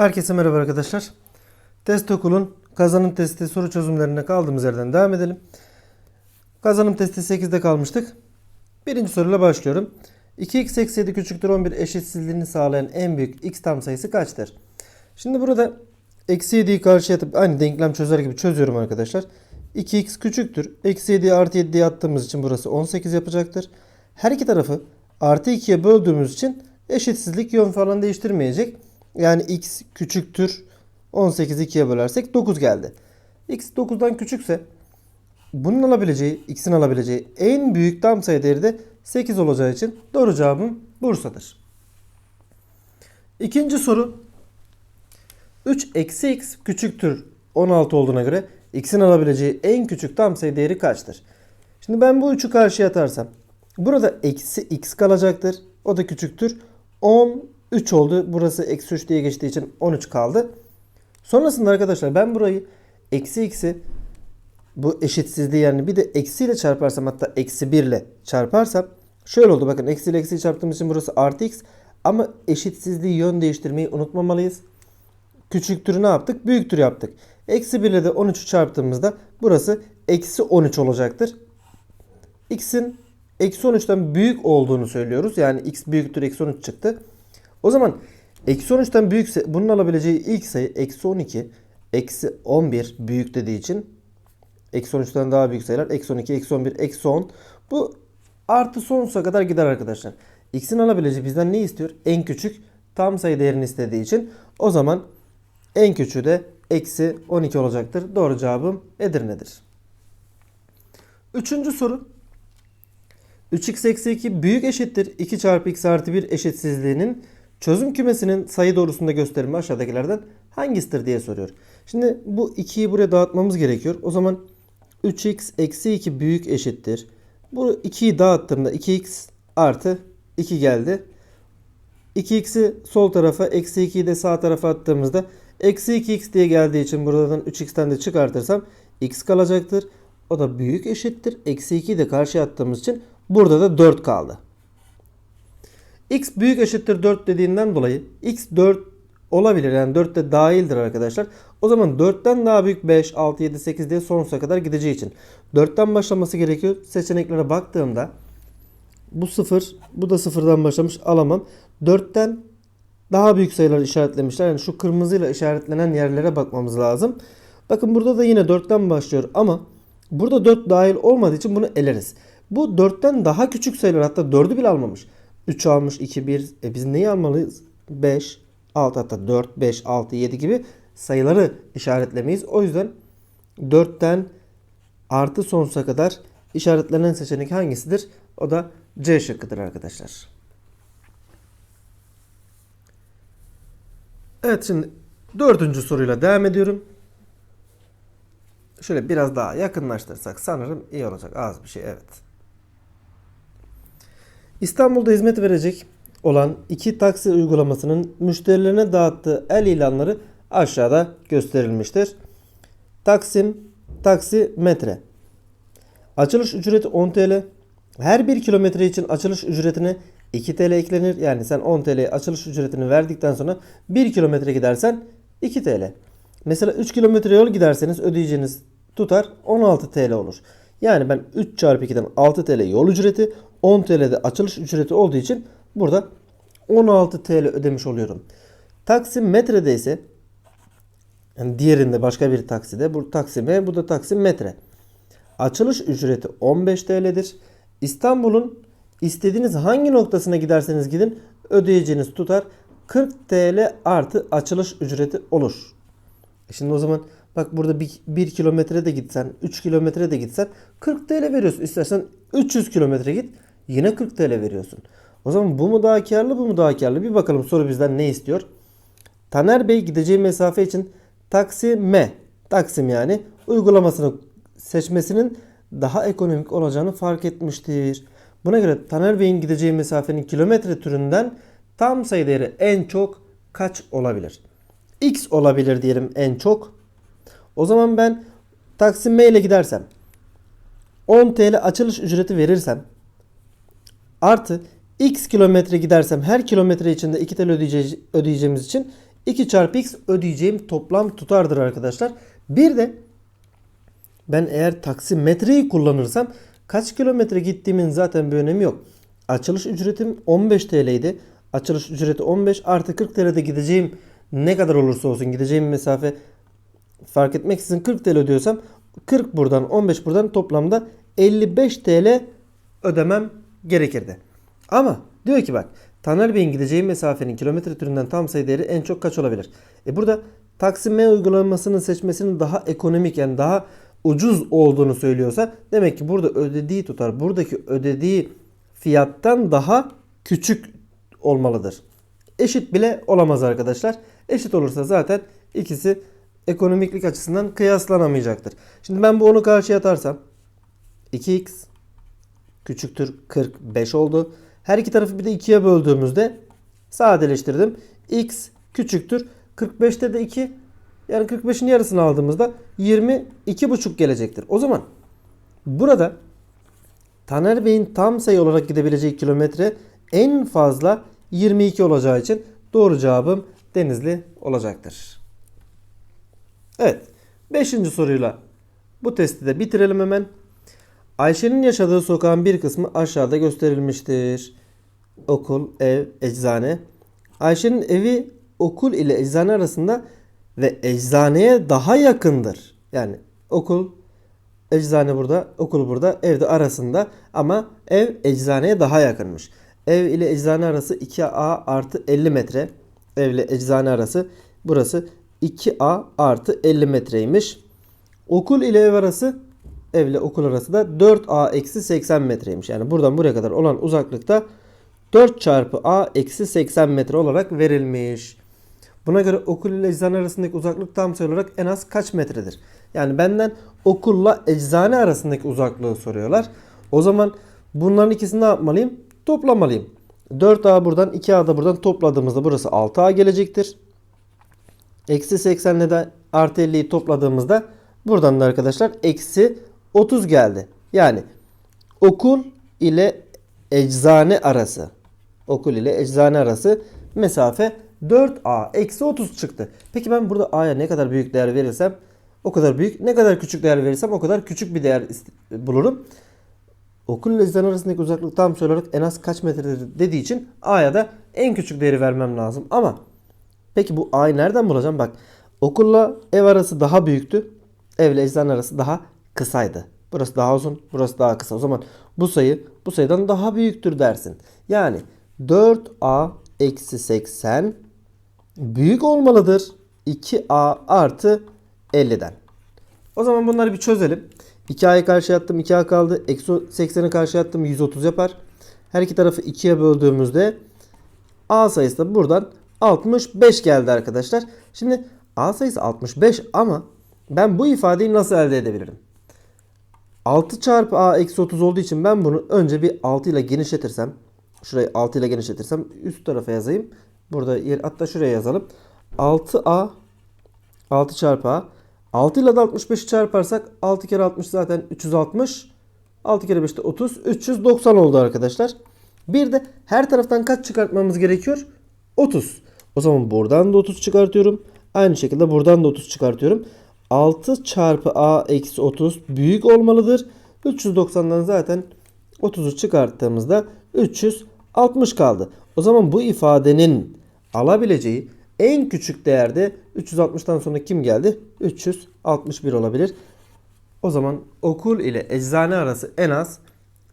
Herkese merhaba arkadaşlar. Test okulun kazanım testi soru çözümlerine kaldığımız yerden devam edelim. Kazanım testi 8'de kalmıştık. Birinci soruyla başlıyorum. 2x eksi 7 küçüktür 11 eşitsizliğini sağlayan en büyük x tam sayısı kaçtır? Şimdi burada eksi 7'yi karşıya atıp aynı denklem çözer gibi çözüyorum arkadaşlar. 2x küçüktür. Eksi 7'yi artı 7'ye attığımız için burası 18 yapacaktır. Her iki tarafı artı 2'ye böldüğümüz için eşitsizlik yön falan değiştirmeyecek. Yani x küçüktür 18'i 2'ye bölersek 9 geldi. x 9'dan küçükse bunun alabileceği, x'in alabileceği en büyük tam sayı değeri de 8 olacağı için doğru cevabım Bursa'dır. İkinci soru 3 eksi x küçüktür 16 olduğuna göre x'in alabileceği en küçük tam sayı değeri kaçtır? Şimdi ben bu 3'ü karşıya atarsam burada eksi x kalacaktır. O da küçüktür. 13 oldu. Burası eksi 3 diye geçtiği için 13 kaldı. Sonrasında arkadaşlar ben burayı eksi x'i bu eşitsizliği yani bir de eksiyle çarparsam hatta eksi 1 ile çarparsam şöyle oldu bakın eksi ile eksiyi çarptığım için burası artı x ama eşitsizliği yön değiştirmeyi unutmamalıyız. Küçüktür ne yaptık? Büyüktür yaptık. Eksi 1 ile de 13'ü çarptığımızda burası eksi 13 olacaktır. X'in eksi 13'ten büyük olduğunu söylüyoruz. Yani x büyüktür eksi 13 çıktı. O zaman eksi 13'ten büyükse bunun alabileceği ilk sayı eksi 12 eksi 11 büyük dediği için eksi 13'ten daha büyük sayılar eksi 12 eksi 11 eksi 10 bu artı sonsuza kadar gider arkadaşlar. X'in alabileceği bizden ne istiyor? En küçük tam sayı değerini istediği için o zaman en küçüğü de eksi 12 olacaktır. Doğru cevabım Edirne'dir. Üçüncü soru. 3x eksi 2 büyük eşittir 2 çarpı x artı 1 eşitsizliğinin çözüm kümesinin sayı doğrusunda gösterimi aşağıdakilerden hangisidir diye soruyor. Şimdi bu 2'yi buraya dağıtmamız gerekiyor. O zaman 3x eksi 2 büyük eşittir. Bu 2'yi dağıttığımda 2x artı 2 geldi. 2x'i sol tarafa eksi 2'yi de sağ tarafa attığımızda eksi 2x diye geldiği için buradan 3x'ten de çıkartırsam x kalacaktır. O da büyük eşittir. Eksi 2'yi de karşıya attığımız için burada da 4 kaldı. X büyük eşittir 4 dediğinden dolayı x 4 olabilir. Yani 4 de dahildir arkadaşlar. O zaman 4'ten daha büyük 5, 6, 7, 8 diye sonsuza kadar gideceği için 4'ten başlaması gerekiyor. Seçeneklere baktığımda bu 0, bu da 0'dan başlamış alamam. 4'ten daha büyük sayılar işaretlemişler. Yani şu kırmızıyla işaretlenen yerlere bakmamız lazım. Bakın burada da yine 4'ten başlıyor ama burada 4 dahil olmadığı için bunu eleriz. Bu 4'ten daha küçük sayılar hatta 4'ü bile almamış. 3 almış 2 1 e biz neyi almalıyız? 5 6 hatta 4 5 6 7 gibi sayıları işaretlemeyiz. O yüzden 4'ten artı sonsuza kadar işaretlenen seçenek hangisidir? O da C şıkkıdır arkadaşlar. Evet şimdi dördüncü soruyla devam ediyorum. Şöyle biraz daha yakınlaştırsak sanırım iyi olacak. Az bir şey evet. İstanbul'da hizmet verecek olan iki taksi uygulamasının müşterilerine dağıttığı el ilanları aşağıda gösterilmiştir. Taksim, taksi, metre. Açılış ücreti 10 TL. Her 1 kilometre için açılış ücretine 2 TL eklenir. Yani sen 10 TL açılış ücretini verdikten sonra 1 kilometre gidersen 2 TL. Mesela 3 kilometre yol giderseniz ödeyeceğiniz tutar 16 TL olur. Yani ben 3 çarpı 2'den 6 TL yol ücreti 10 TL'de açılış ücreti olduğu için burada 16 TL ödemiş oluyorum. Taksim metrede ise yani diğerinde başka bir takside bu taksime bu da taksim metre. Açılış ücreti 15 TL'dir. İstanbul'un istediğiniz hangi noktasına giderseniz gidin ödeyeceğiniz tutar 40 TL artı açılış ücreti olur. E Şimdi o zaman bak burada 1 kilometre de gitsen 3 kilometre de gitsen 40 TL veriyorsun. İstersen 300 kilometre git yine 40 TL veriyorsun. O zaman bu mu daha karlı bu mu daha karlı? Bir bakalım soru bizden ne istiyor? Taner Bey gideceği mesafe için Taksim'e, Taksim yani uygulamasını seçmesinin daha ekonomik olacağını fark etmiştir. Buna göre Taner Bey'in gideceği mesafenin kilometre türünden tam sayı değeri en çok kaç olabilir? X olabilir diyelim en çok. O zaman ben Taksim M ile gidersem 10 TL açılış ücreti verirsem artı x kilometre gidersem her kilometre içinde 2 TL ödeyece- ödeyeceğimiz için 2 çarpı x ödeyeceğim toplam tutardır arkadaşlar. Bir de ben eğer taksimetreyi kullanırsam kaç kilometre gittiğimin zaten bir önemi yok. Açılış ücretim 15 TL idi. Açılış ücreti 15 artı 40 TL'de gideceğim ne kadar olursa olsun gideceğim mesafe fark etmeksizin 40 TL ödüyorsam 40 buradan 15 buradan toplamda 55 TL ödemem gerekirdi. Ama diyor ki bak Taner Bey'in gideceği mesafenin kilometre türünden tam sayı değeri en çok kaç olabilir? E burada Taksim uygulamasının seçmesinin daha ekonomik yani daha ucuz olduğunu söylüyorsa demek ki burada ödediği tutar buradaki ödediği fiyattan daha küçük olmalıdır. Eşit bile olamaz arkadaşlar. Eşit olursa zaten ikisi ekonomiklik açısından kıyaslanamayacaktır. Şimdi ben bu onu karşıya atarsam 2x küçüktür 45 oldu. Her iki tarafı bir de 2'ye böldüğümüzde sadeleştirdim. x küçüktür 45'te de 2 yani 45'in yarısını aldığımızda 22,5 gelecektir. O zaman burada Taner Bey'in tam sayı olarak gidebileceği kilometre en fazla 22 olacağı için doğru cevabım Denizli olacaktır. Evet. 5. soruyla bu testi de bitirelim hemen. Ayşe'nin yaşadığı sokağın bir kısmı aşağıda gösterilmiştir. Okul, ev, eczane. Ayşe'nin evi okul ile eczane arasında ve eczaneye daha yakındır. Yani okul, eczane burada, okul burada, evde arasında ama ev eczaneye daha yakınmış. Ev ile eczane arası 2A artı 50 metre. Ev ile eczane arası burası 2A artı 50 metreymiş. Okul ile ev arası ev ile okul arası da 4A eksi 80 metreymiş. Yani buradan buraya kadar olan uzaklıkta 4 çarpı A eksi 80 metre olarak verilmiş. Buna göre okul ile eczane arasındaki uzaklık tam sayı olarak en az kaç metredir? Yani benden okulla eczane arasındaki uzaklığı soruyorlar. O zaman bunların ikisini ne yapmalıyım? Toplamalıyım. 4A buradan 2A da buradan topladığımızda burası 6A gelecektir. Eksi 80 ile de artı 50'yi topladığımızda buradan da arkadaşlar eksi 30 geldi. Yani okul ile eczane arası okul ile eczane arası mesafe 4A eksi 30 çıktı. Peki ben burada A'ya ne kadar büyük değer verirsem o kadar büyük. Ne kadar küçük değer verirsem o kadar küçük bir değer bulurum. Okul ile eczane arasındaki uzaklık tam olarak en az kaç metredir dediği için A'ya da en küçük değeri vermem lazım. Ama peki bu A'yı nereden bulacağım? Bak okulla ev arası daha büyüktü. Ev ile eczane arası daha kısaydı. Burası daha uzun, burası daha kısa. O zaman bu sayı bu sayıdan daha büyüktür dersin. Yani 4A eksi 80 büyük olmalıdır. 2A artı 50'den. O zaman bunları bir çözelim. 2A'yı karşıya attım 2A kaldı. Eksi 80'i karşıya attım 130 yapar. Her iki tarafı 2'ye böldüğümüzde A sayısı da buradan 65 geldi arkadaşlar. Şimdi A sayısı 65 ama ben bu ifadeyi nasıl elde edebilirim? 6 çarpı A eksi 30 olduğu için ben bunu önce bir 6 ile genişletirsem şurayı 6 ile genişletirsem üst tarafa yazayım. Burada yer, hatta şuraya yazalım. 6A 6 çarpı A 6 ile de 65'i çarparsak 6 kere 60 zaten 360. 6 kere 5 de 30. 390 oldu arkadaşlar. Bir de her taraftan kaç çıkartmamız gerekiyor? 30. O zaman buradan da 30 çıkartıyorum. Aynı şekilde buradan da 30 çıkartıyorum. 6 çarpı A eksi 30 büyük olmalıdır. 390'dan zaten 30'u çıkarttığımızda 360 kaldı. O zaman bu ifadenin alabileceği en küçük değerde 360'tan sonra kim geldi? 361 olabilir. O zaman okul ile eczane arası en az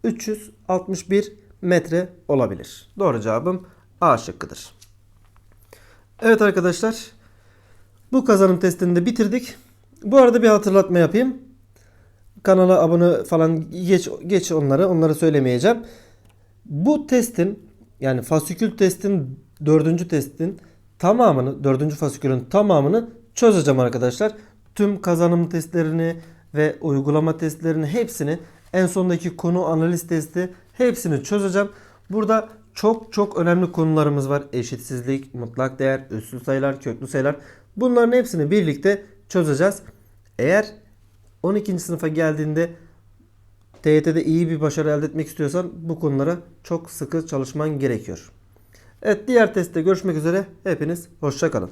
361 metre olabilir. Doğru cevabım A şıkkıdır. Evet arkadaşlar. Bu kazanım testini de bitirdik. Bu arada bir hatırlatma yapayım. Kanala abone falan geç geç onları. Onları söylemeyeceğim. Bu testin yani fasikül testin dördüncü testin tamamını dördüncü fasikülün tamamını çözeceğim arkadaşlar. Tüm kazanım testlerini ve uygulama testlerini hepsini en sondaki konu analiz testi hepsini çözeceğim. Burada çok çok önemli konularımız var. Eşitsizlik, mutlak değer, üssü sayılar, köklü sayılar. Bunların hepsini birlikte çözeceğiz. Eğer 12. sınıfa geldiğinde TYT'de iyi bir başarı elde etmek istiyorsan bu konulara çok sıkı çalışman gerekiyor. Evet diğer testte görüşmek üzere. Hepiniz hoşçakalın.